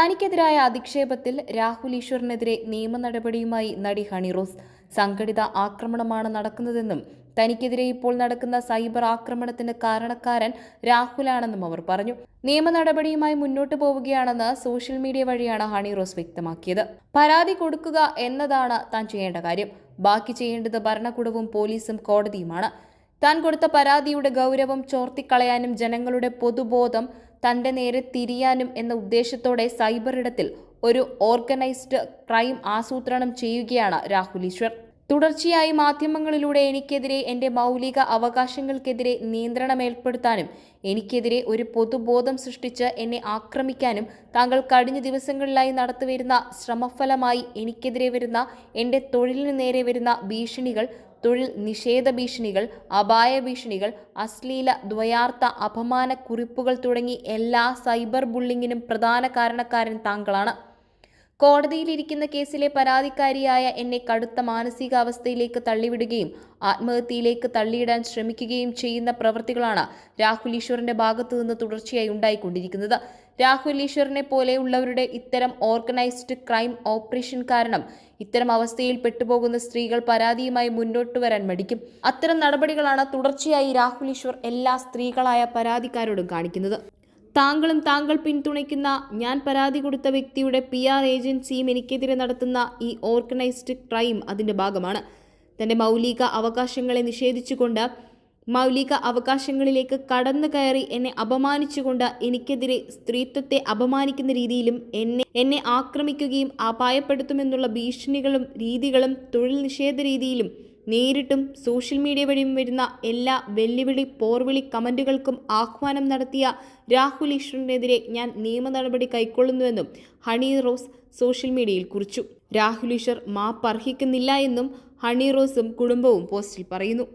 തനിക്കെതിരായ അധിക്ഷേപത്തിൽ രാഹുൽ ഈശ്വറിനെതിരെ നിയമ നടപടിയുമായി നടി ഹണിറോസ് സംഘടിത ആക്രമണമാണ് നടക്കുന്നതെന്നും തനിക്കെതിരെ ഇപ്പോൾ നടക്കുന്ന സൈബർ ആക്രമണത്തിന് കാരണക്കാരൻ രാഹുലാണെന്നും അവർ പറഞ്ഞു. നിയമ നടപടിയുമായി മുന്നോട്ട് പോവുകയാണെന്ന് സോഷ്യൽ മീഡിയ വഴിയാണ് ഹണി റോസ് വ്യക്തമാക്കിയത്. പരാതി കൊടുക്കുക എന്നതാണ് താൻ ചെയ്യേണ്ട കാര്യം. ബാക്കി ചെയ്യേണ്ടത് ഭരണകൂടവും പോലീസും കോടതിയുമാണ്. താൻ കൊടുത്ത പരാതിയുടെ ഗൗരവം ചോർത്തിക്കളയാനും ജനങ്ങളുടെ പൊതുബോധം തന്റെ നേരെ തിരിയാനും എന്ന ഉദ്ദേശത്തോടെ സൈബർ ഇടത്തിൽ ഒരു ഓർഗനൈസ്ഡ് ക്രൈം ആസൂത്രണം ചെയ്യുകയാണ് രാഹുൽ ഈശ്വർ. തുടർച്ചയായി മാധ്യമങ്ങളിലൂടെ എനിക്കെതിരെ എന്റെ മൗലിക അവകാശങ്ങൾക്കെതിരെ നിയന്ത്രണം ഏർപ്പെടുത്താനും എനിക്കെതിരെ ഒരു പൊതുബോധം സൃഷ്ടിച്ച് എന്നെ ആക്രമിക്കാനും താങ്കൾ കഴിഞ്ഞ ദിവസങ്ങളിലായി നടത്തിവരുന്ന ശ്രമഫലമായി എനിക്കെതിരെ വരുന്ന എന്റെ തൊഴിലിന് നേരെ വരുന്ന ഭീഷണികൾ തൊഴിൽ നിഷേധ ഭീഷണികൾ അപായ ഭീഷണികൾ അശ്ലീല ദ്വയാർത്ഥ അപമാന കുറിപ്പുകൾ തുടങ്ങി എല്ലാ സൈബർ ബുള്ളിങ്ങിനും പ്രധാന കാരണക്കാരൻ താങ്കളാണ്. കോടതിയിലിരിക്കുന്ന കേസിലെ പരാതിക്കാരിയായ എന്നെ കടുത്ത മാനസികാവസ്ഥയിലേക്ക് തള്ളിവിടുകയും ആത്മഹത്യയിലേക്ക് തള്ളിയിടാൻ ശ്രമിക്കുകയും ചെയ്യുന്ന പ്രവൃത്തികളാണ് രാഹുൽ ഈശ്വറിന്റെ ഭാഗത്തു നിന്ന് തുടർച്ചയായി ഉണ്ടായിക്കൊണ്ടിരിക്കുന്നത്. രാഹുൽ ഈശ്വറിനെ പോലെയുള്ളവരുടെ ഇത്തരം ഓർഗനൈസ്ഡ് ക്രൈം ഓപ്പറേഷൻ കാരണം ഇത്തരം അവസ്ഥയിൽ പെട്ടുപോകുന്ന സ്ത്രീകൾ പരാതിയുമായി മുന്നോട്ട് വരാൻ മടിക്കും. അത്തരം നടപടികളാണ് തുടർച്ചയായി രാഹുൽ ഈശ്വർ എല്ലാ സ്ത്രീകളായ പരാതിക്കാരോടും കാണിക്കുന്നത്. താങ്കളും താങ്കൾ പിന്തുണയ്ക്കുന്ന ഞാൻ പരാതി കൊടുത്ത വ്യക്തിയുടെ പി ആർ ഏജൻസിയും എനിക്കെതിരെ നടത്തുന്ന ഈ ഓർഗനൈസ്ഡ് ക്രൈം അതിന്റെ ഭാഗമാണ്. തന്റെ മൗലിക അവകാശങ്ങളെ നിഷേധിച്ചുകൊണ്ട് മൗലിക അവകാശങ്ങളിലേക്ക് കടന്നു കയറി എന്നെ അപമാനിച്ചുകൊണ്ട് എനിക്കെതിരെ സ്ത്രീത്വത്തെ അപമാനിക്കുന്ന രീതിയിലും എന്നെ എന്നെ ആക്രമിക്കുകയും അപായപ്പെടുത്തുമെന്നുള്ള ഭീഷണികളും രീതികളും തൊഴിൽ നിഷേധ രീതിയിലും നേരിട്ടും സോഷ്യൽ മീഡിയ വഴിയും വരുന്ന എല്ലാ വെല്ലുവിളി പോർവിളി കമന്റുകൾക്കും ആഹ്വാനം നടത്തിയ രാഹുൽ ഈശ്വറിനെതിരെ ഞാൻ നിയമ നടപടി കൈക്കൊള്ളുന്നുവെന്നും ഹണി റോസ് സോഷ്യൽ മീഡിയയിൽ കുറിച്ചു. രാഹുൽ ഈശ്വർ മാപ്പ് അർഹിക്കുന്നില്ല എന്നും ഹണി റോസും കുടുംബവും പോസ്റ്റിൽ പറയുന്നു.